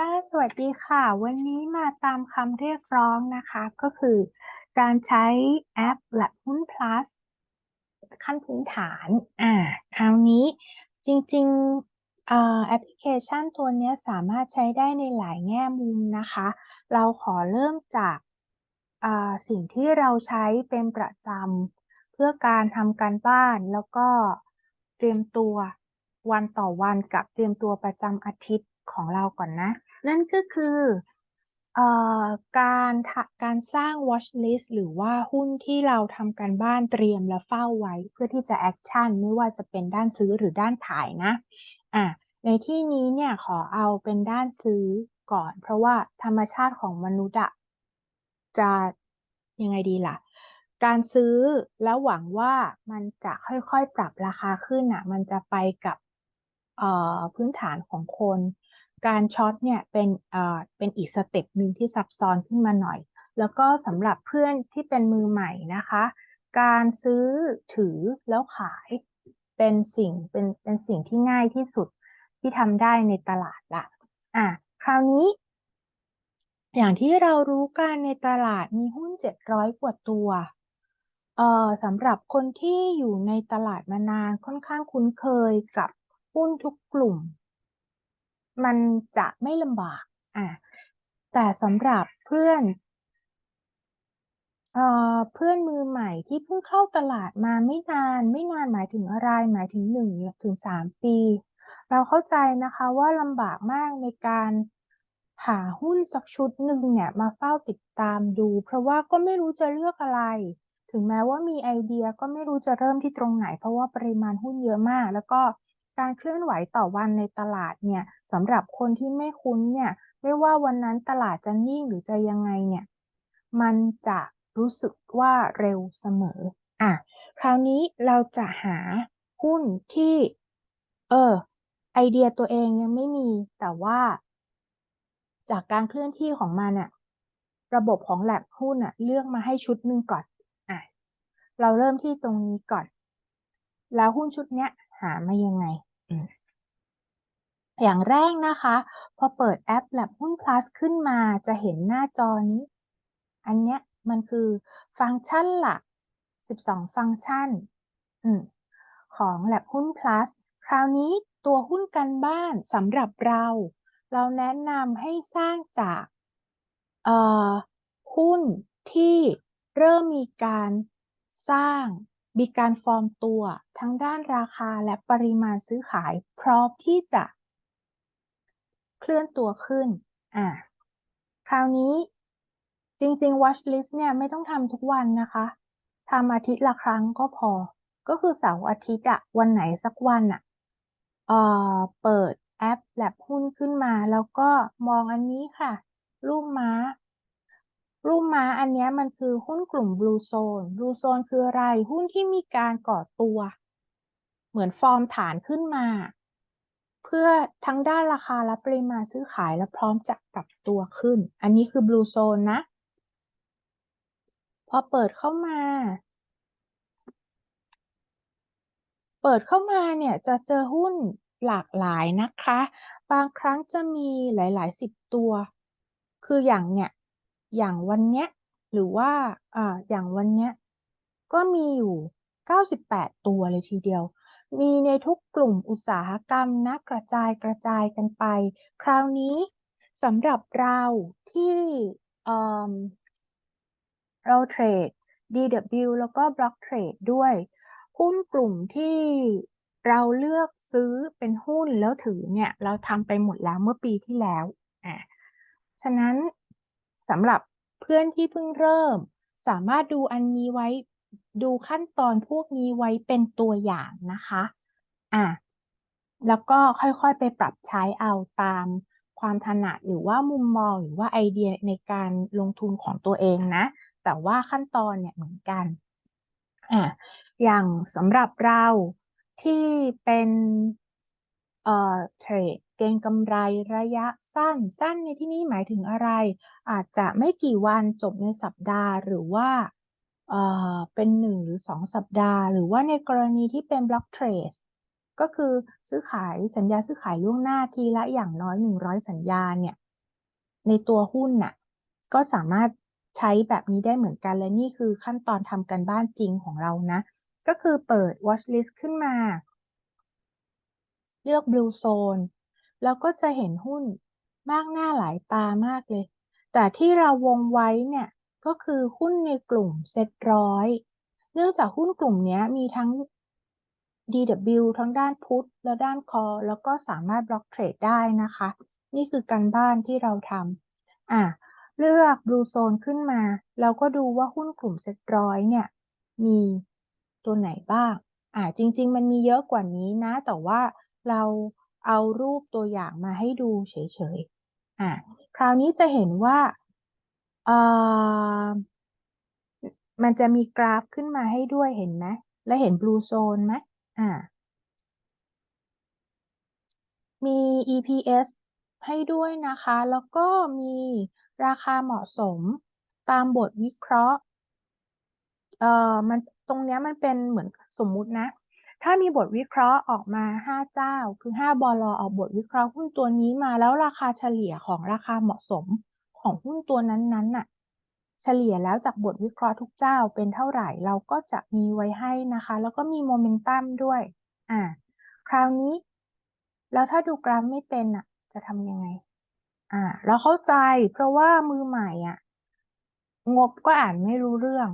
ค่ะสวัสดีค่ะ วันนี้มาตามคำเรียกร้องนะคะ ก็คือการใช้แอปและหุ้น plus ขั้นพื้นฐาน อ่า คราวนี้จริงๆแอปพลิเคชันตัวนี้สามารถใช้ได้ในหลายแง่มุมนะคะ เราขอเริ่มจากสิ่งที่เราใช้เป็นประจำเพื่อการทำการบ้านแล้วก็เตรียมตัววันต่อวันกับเตรียมตัวประจำอาทิตย์ของเราก่อนนะ นั่นก็คืออการการสร้าง watch list หรือว่าหุ้นที่เราทำการบ้านเตรียมและเฝ้าไว้ เพื่อที่จะ action ไม่ว่าจะเป็นด้านซื้อหรือด้านขายนะอะในที่นี้เนี่ยขอเอาเป็นด้านซื้อก่อน เพราะว่าธรรมชาติของมนุษย์อะจะยังไงดีล่ะ การซื้อแล้วหวังว่ามันจะค่อยๆปรับราคาขึ้นอะมันจะไปกับพื้นฐานของคน การช็อตเนี่ยเป็นเป็นอีกสเต็ปหนึ่งที่ซับซ้อนขึ้นมาหน่อย แล้วก็สำหรับเพื่อนที่เป็นมือใหม่นะคะ การซื้อถือแล้วขายเป็นสิ่งเป็นเป็นสิ่งที่ง่ายที่สุดที่ทำได้ในตลาดละอะคราวนี้ อย่างที่เรารู้กันในตลาดมีหุ้น 700 กว่าตัวเอ่อสำหรับคนที่อยู่ในตลาดมานานค่อนข้างคุ้นเคยกับหุ้นทุกกลุ่ม มันจะไม่ลำบากอะแต่สำหรับเพื่อนเอ่อเพื่อนมือใหม่ที่เพิ่งเข้าตลาดมาไม่นาน ไม่นานหมายถึงอะไร หมายถึงหนึ่งถึงสามปี เราเข้าใจนะคะว่าลำบากมากในการหาหุ้นสักชุดหนึ่งเนี่ยมาเฝ้าติดตามดู เพราะว่าก็ไม่รู้จะเลือกอะไร ถึงแม้ว่ามีไอเดียก็ไม่รู้จะเริ่มที่ตรงไหน เพราะว่าปริมาณหุ้นเยอะมาก แล้วก็ การเคลื่อนไหวต่อวันในตลาดเนี่ยสำหรับคนที่ไม่คุ้นเนี่ยไม่ว่าวันนั้นตลาดจะนิ่งหรือจะยังไงเนี่ยมันจะรู้สึกว่าเร็วเสมออะคราวนี้เราจะหาหุ้นที่ เออ ไอเดียตัวเองยังไม่มีแต่ว่า จากการเคลื่อนที่ของมันเนี่ยระบบของแลบหุ้นอะเลือกมาให้ชุดหนึ่งก่อนอะเราเริ่มที่ตรงนี้ก่อน แล้วหุ้นชุดเนี้ยหามายังไง อย่างแรกนะคะ พอเปิดแอป Lab หุ้น plus ขึ้นมาจะเห็นหน้าจอนี้ อันเนี้ยมันคือฟังก์ชันหลัก 12 ฟังก์ชันของ Lab หุ้น plus คราวนี้ตัวหุ้นกันบ้านสำหรับเรา เราแนะนำให้สร้างจากหุ้นที่เริ่มมีการสร้าง มีการฟอร์มตัวทั้งด้านราคาและปริมาณซื้อขาย พร้อมที่จะ เคลื่อนตัวขึ้น อ่า คราวนี้จริงๆ watch list เนี่ยไม่ต้องทำทุกวันนะคะทำอาทิตย์ละครั้งก็พอ ก็คือเสาร์อาทิตย์อะวันไหนสักวันอะเออเปิดแอปแลบหุ้นขึ้นมา แล้วก็มองอันนี้ค่ะรูปม้า รูปม้าอันนี้มันคือหุ้นกลุ่ม Blue Zone Blue Zone คืออะไร หุ้นที่มีการก่อตัว เหมือนฟอร์มฐานขึ้นมา เพื่อทั้งด้านราคาและปริมาณซื้อขายและพร้อมจะปรับตัวขึ้น อันนี้คือ Blue Zone นะ พอเปิดเข้ามา เปิดเข้ามาเนี่ยจะเจอหุ้นหลากหลายนะคะ บางครั้งจะมีหลายๆสิบตัว คืออย่างเนี่ย อย่างวันเนี้ย หรือว่า อ่า อย่างวันเนี้ย ก็มีอยู่ 98 ตัวเลยทีเดียว มีในทุกกลุ่มอุตสาหกรรมนะ กระจาย กระจายกันไป คราวนี้สำหรับเราที่เราเทรด DW แล้วก็ Block Trade ด้วย หุ้นกลุ่มที่เราเลือกซื้อเป็นหุ้นแล้วถือเนี่ย เราทำไปหมดแล้วเมื่อปีที่แล้วอ่าฉะนั้น สำหรับเพื่อนที่เพิ่งเริ่ม สามารถดูอันนี้ไว้ดูขั้นตอนพวกนี้ไว้เป็นตัวอย่างนะคะอะแล้วก็ค่อยๆไปปรับใช้เอาตามความถนัดหรือว่ามุมมองหรือว่าไอเดียในการลงทุนของตัวเองนะ แต่ว่าขั้นตอนเนี่ยเหมือนกันอะอย่างสำหรับเราที่เป็นเอ่อเทรด เก็งกำไรระยะสั้น สั้นในที่นี้หมายถึงอะไร อาจจะไม่กี่วันจบในสัปดาห์หรือว่าเอ่อเป็นหนึ่งหรือสองสัปดาห์ หรือว่าในกรณีที่เป็นบล็อกเทรดก็คือซื้อขายสัญญาซื้อขายล่วงหน้าทีละอย่างน้อย 100 สัญญาเนี่ย ในตัวหุ้นน่ะ ก็สามารถใช้แบบนี้ได้เหมือนกันและนี่คือขั้นตอนทำการบ้านจริงของเรานะ ก็คือเปิด watch list ขึ้นมา เลือก blue zone แล้วก็จะเห็นหุ้นมากหน้าหลายตามากเลย แต่ที่เราวงไว้เนี่ยก็คือหุ้นในกลุ่มเซ็ตร้อยเนื่องจากหุ้นกลุ่มนี้มีทั้ง DW ทั้งด้านพุทธและด้านคอ แล้วก็สามารถบล็อกเทรดได้นะคะ นี่คือการบ้านที่เราทำอะเลือก Blue Zone ขึ้นมา เราก็ดูว่าหุ้นกลุ่มเซ็ตร้อยเนี่ย มีตัวไหนบ้าง อะจริง ๆ มันมีเยอะกว่านี้นะ แต่ว่าเรา เอารูปตัวอย่างมาให้ดูเฉยๆอะคราวนี้จะเห็นว่าเอ่อมันจะมีกราฟขึ้นมาให้ด้วยเห็นไหมและเห็น Blue Zone ไหมอ่า มี EPS ให้ด้วยนะคะ แล้วก็มีราคาเหมาะสมตามบทวิเคราะห์ เอ่อ มันตรงนี้มันเป็นเหมือนสมมุตินะ ถ้ามีบทวิเคราะห์ออกมา 5 เจ้า คือ 5 บลออกบทวิเคราะห์หุ้นตัวนี้มาแล้วราคาเฉลี่ยของราคาเหมาะสมของหุ้นตัวนั้นๆน่ะ เฉลี่ยแล้วจากบทวิเคราะห์ทุกเจ้าเป็นเท่าไหร่เราก็จะมีไว้ให้นะคะ แล้วก็มีโมเมนตัมด้วย อ่า คราวนี้ แล้วถ้าดูกราฟไม่เป็นอะ จะทำยังไง อ่า เราเข้าใจเพราะว่ามือใหม่อะ งบก็อ่านไม่รู้เรื่อง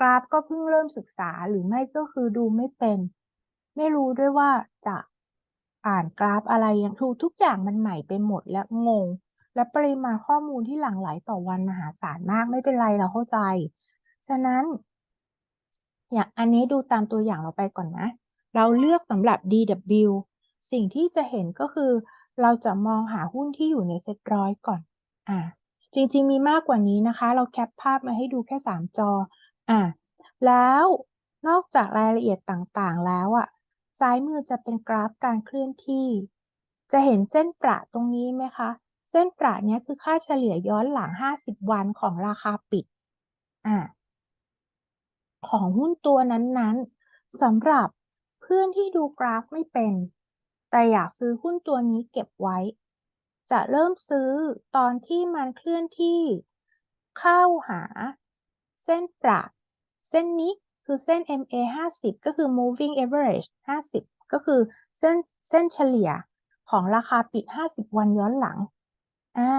กราฟก็เพิ่งเริ่มศึกษาหรือไม่ก็คือดูไม่เป็น ไม่รู้ด้วยว่าจะอ่านกราฟอะไรอย่างทุกทุกอย่างมันใหม่ไปหมดและงง และปริมาณข้อมูลที่หลั่งไหลต่อวันมหาศาลมากไม่เป็นไรเราเข้าใจ ฉะนั้น อย่างอันนี้ดูตามตัวอย่างเราไปก่อนนะ เราเลือกสำหรับ DW สิ่งที่จะเห็นก็คือ เราจะมองหาหุ้นที่อยู่ในเซ็ตร้อยก่อน อ่า จริง ๆ มีมากกว่านี้นะคะ เราแคปภาพมาให้ดูแค่ 3 จอ อ่า แล้วนอกจากรายละเอียดต่างๆ แล้วอะ ซ้ายมือจะเป็นกราฟการเคลื่อนที่ จะเห็นเส้นประตรงนี้ไหมคะ เส้นประเนี้ยคือค่าเฉลี่ยย้อนหลัง 50 วันของราคาปิดอ่าของหุ้นตัวนั้นๆสำหรับเพื่อนที่ดูกราฟไม่เป็น แต่อยากซื้อหุ้นตัวนี้เก็บไว้ จะเริ่มซื้อตอนที่มันเคลื่อนที่ เข้าหา เส้นประเส้นนี้ คือเส้น MA 50 ก็คือ moving average 50 ก็คือเส้นเส้นเฉลี่ยของราคาปิด 50 วันย้อนหลัง อ่า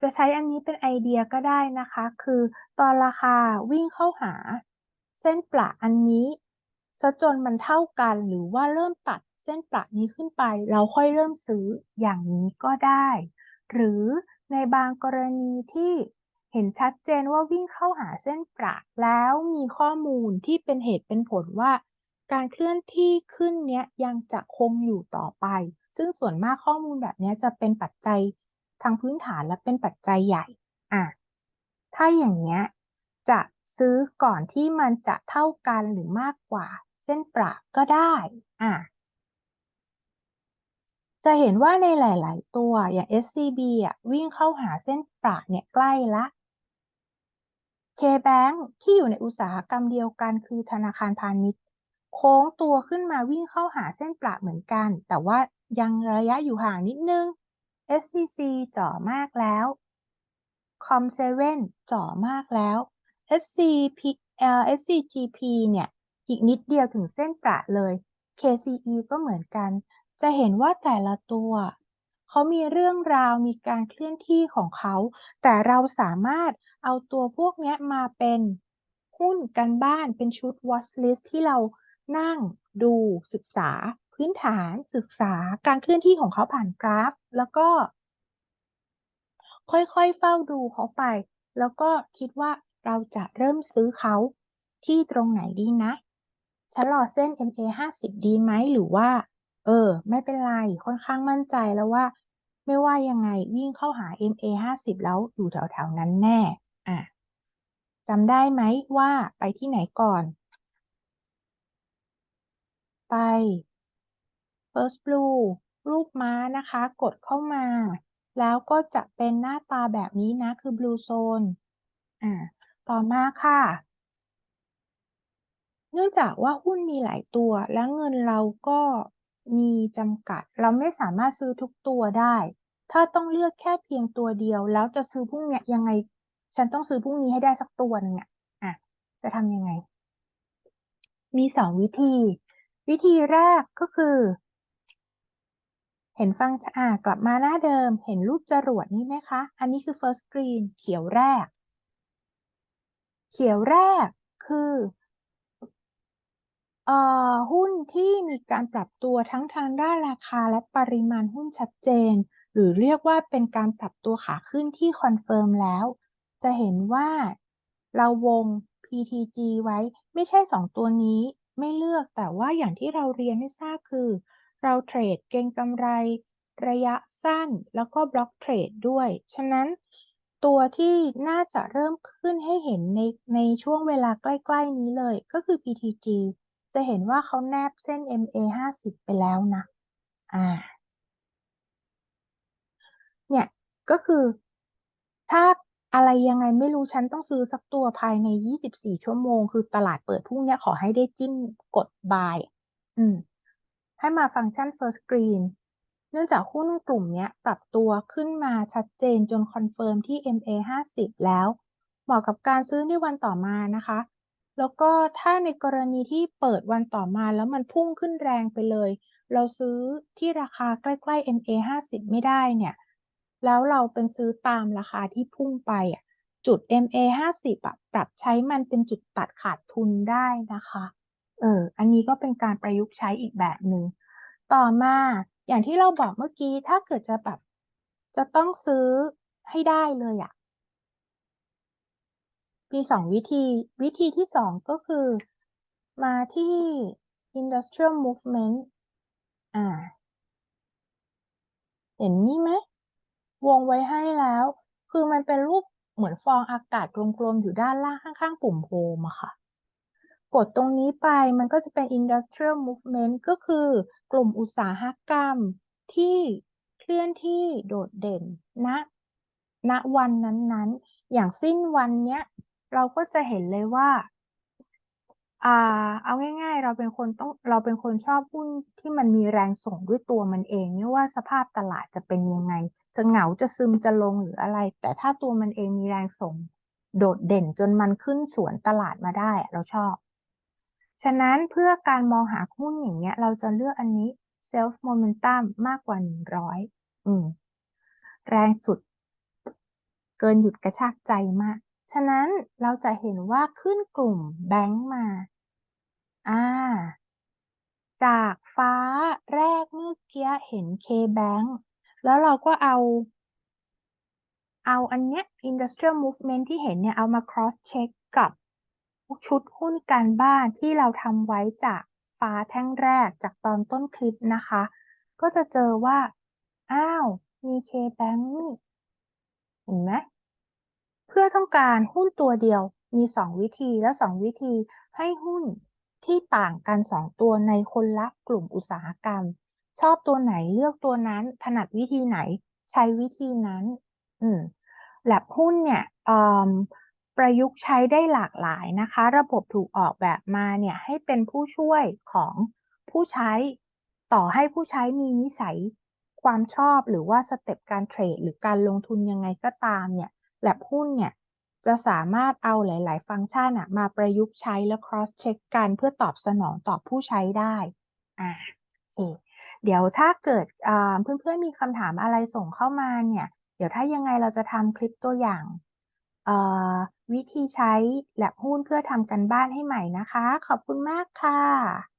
จะใช้อันนี้เป็นไอเดียก็ได้นะคะ คือตอนราคาวิ่งเข้าหา เส้นประอันนี้ซะจนมันเท่ากันหรือว่าเริ่มตัดเส้นประนี้ขึ้นไป เราค่อยเริ่มซื้ออย่างนี้ก็ได้ หรือในบางกรณีที่ เห็นชัดเจนว่าวิ่งเข้าหาเส้นประแล้วมีข้อมูลที่เป็นเหตุเป็นผลว่า การเคลื่อนที่ขึ้นเนี้ยยังจะคงอยู่ต่อไป ซึ่งส่วนมากข้อมูลแบบนี้จะเป็นปัจจัยทางพื้นฐานและเป็นปัจจัยใหญ่อะถ้าอย่างเงี้ยจะซื้อก่อนที่มันจะเท่ากันหรือมากกว่า เส้นประก็ได้อะจะเห็นว่าในหลาย ๆ ตัวอย่าง SCB อะวิ่งเข้าหาเส้นประเนี่ยใกล้ละ KBank ที่อยู่ในอุตสาหกรรมเดียวกันคือธนาคารพาณิชย์ โค้งตัวขึ้นมาวิ่งเข้าหาเส้นประเหมือนกัน แต่ว่ายังระยะอยู่ห่างนิดนึง SCC จ่อมากแล้ว Com7 จ่อมากแล้ว SCP SCGP เนี่ย อีกนิดเดียวถึงเส้นประเลย KCE ก็เหมือนกัน จะเห็นว่าแต่ละตัว เขามีเรื่องราวมีการเคลื่อนที่ของเขา แต่เราสามารถเอาตัวพวกนี้มาเป็นหุ้นกันบ้านเป็นชุด watch list ที่เรานั่งดูศึกษา พื้นฐานศึกษาการเคลื่อนที่ของเขาผ่านกราฟ แล้วก็ ค่อยๆเฝ้าดูเขาไป แล้วก็คิดว่าเราจะเริ่มซื้อเขาที่ตรงไหนดีนะฉันรอเส้น MA 50 ดีไหม หรือว่า เออ ไม่เป็นไร ค่อนข้างมั่นใจแล้วว่า ไม่ว่ายังไงวิ่งเข้าหา MA 50แล้วอยู่แถวๆนั้นแน่ อะจำได้ไหมว่าไปที่ไหนก่อน ไป First Blue รูปม้านะคะ กดเข้ามา แล้วก็จะเป็นหน้าตาแบบนี้นะ คือ Blue Zone อ่าต่อมาค่ะ เนื่องจากว่าหุ้นมีหลายตัวและเงินเราก็ มีจำกัด เราไม่สามารถซื้อทุกตัวได้ ถ้าต้องเลือกแค่เพียงตัวเดียว แล้วจะซื้อพรุ่งเนี้ยยังไง ฉันต้องซื้อพรุ่งนี้ให้ได้สักตัวหนึ่งอะอะ จะทำยังไง มีสองวิธี วิธีแรกก็คือ เห็นฟังชันอ่ากลับมาหน้าเดิม เห็นรูปจรวดนี่ไหมคะ อันนี้คือ first screen เขียวแรก เขียวแรกคือ เอ่อหุ้นที่มีการปรับตัวทั้งทางด้านราคาและปริมาณหุ้นชัดเจน หรือเรียกว่าเป็นการปรับตัวขาขึ้นที่คอนเฟิร์มแล้ว จะเห็นว่าเราวง PTG ไว้ไม่ใช่สองตัวนี้ไม่เลือกแต่ว่าอย่างที่เราเรียนให้ทราบคือ เราเทรดเก็งกำไร ระยะสั้นแล้วก็บล็อกเทรดด้วย ฉะนั้นตัวที่น่าจะเริ่มขึ้นให้เห็นในในช่วงเวลาใกล้ ๆ นี้เลยก็คือ PTG จะเห็นว่าเขาแนบเส้น MA 50 ไปแล้วนะ อ่า เนี่ย ก็คือ ถ้าอะไรยังไงไม่รู้ฉันต้องซื้อสักตัวภายใน 24 ชั่วโมง คือตลาดเปิดพรุ่งนี้ขอให้ได้จิ้มกด buy อืม ให้มาฟังก์ชัน first screen เนื่องจากหุ้นกลุ่มนี้ปรับตัวขึ้นมาชัดเจนจนคอนเฟิร์มที่ MA 50 แล้ว เหมาะกับการซื้อในวันต่อมานะคะ แล้วก็ถ้าในกรณีที่เปิดวันต่อมาแล้วมันพุ่งขึ้นแรงไปเลย เราซื้อที่ราคาใกล้ๆ MA 50 ไม่ได้เนี่ย แล้วเราเป็นซื้อตามราคาที่พุ่งไปอะจุด MA 50อะปรับใช้มันเป็นจุดตัดขาดทุนได้นะคะ เออ อันนี้ก็เป็นการประยุกต์ใช้อีกแบบหนึ่ง ต่อมาอย่างที่เราบอกเมื่อกี้ ถ้าเกิดจะแบบจะต้องซื้อให้ได้เลยอะ มีสองวิธี วิธีที่สองก็คือมาที่ industrial movement อ่า เห็นนี่ไหม วงไว้ให้แล้ว คือมันเป็นรูปเหมือนฟองอากาศกลมๆ อยู่ด้านล่างข้างๆ ปุ่มโฮมอะค่ะ กดตรงนี้ไปมันก็จะเป็น industrial movement ก็คือกลุ่มอุตสาหกรรมที่เคลื่อนที่โดดเด่นณนะณวันนั้นๆ อย่างสิ้นวันเนี้ย เราก็จะเห็นเลยว่าอ่าเอาง่าย ๆ เราเป็นคนต้องเราเป็นคนชอบหุ้นที่มันมีแรงส่งด้วยตัวมันเองไม่ว่าสภาพตลาดจะเป็นยังไง จะเหงาจะซึมจะลงหรืออะไร แต่ถ้าตัวมันเองมีแรงส่ง โดดเด่นจนมันขึ้นสวนตลาดมาได้เราชอบ ฉะนั้นเพื่อการมองหาหุ้นอย่างเงี้ย เราจะเลือกอันนี้ self momentum มากกว่าหนึ่งร้อยอืม แรงสุด เกินหยุดกระชากใจมาก ฉะนั้นเราจะเห็นว่าขึ้นกลุ่มแบงค์มาอ่าจากฟ้าแรกเมื่อกี้เห็น K-Bank แล้วเราก็เอา เอาอันเนี้ย Industrial Movement ที่เห็นเนี่ย เอามา cross check กับชุดหุ้นการบ้านที่เราทำไว้จากฟ้าแท่งแรกจากตอนต้นคลิปนะคะ ก็จะเจอว่า อ้าว มี K-Bank เห็นไหม เพื่อต้องการหุ้นตัวเดียวมี 2 วิธีและ 2 วิธีให้หุ้นที่ต่างกัน 2 ตัวในคนละกลุ่มอุตสาหกรรม ชอบตัวไหนเลือกตัวนั้น ถนัดวิธีไหนใช้วิธีนั้น อืมแลบหุ้นเนี่ยประยุกต์ใช้ได้หลากหลายนะคะ ระบบถูกออกแบบมาเนี่ยให้เป็นผู้ช่วยของผู้ใช้ ต่อให้ผู้ใช้มีนิสัยความชอบหรือว่าสเต็ปการเทรดหรือการลงทุนยังไงก็ตามเนี่ย แลบหุ้นเนี่ยจะสามารถเอาหลาย ๆ ฟังก์ชันอะมาประยุกต์ใช้และ cross check กันเพื่อตอบสนองต่อผู้ใช้ได้อ่าโอเคเดี๋ยวถ้าเกิดเพื่อน ๆ มีคำถามอะไรส่งเข้ามาเนี่ย เดี๋ยวถ้ายังไงเราจะทำคลิปตัวอย่างวิธีใช้แลบหุ้นเพื่อทำกันบ้านให้ใหม่นะคะ ขอบคุณมากค่ะ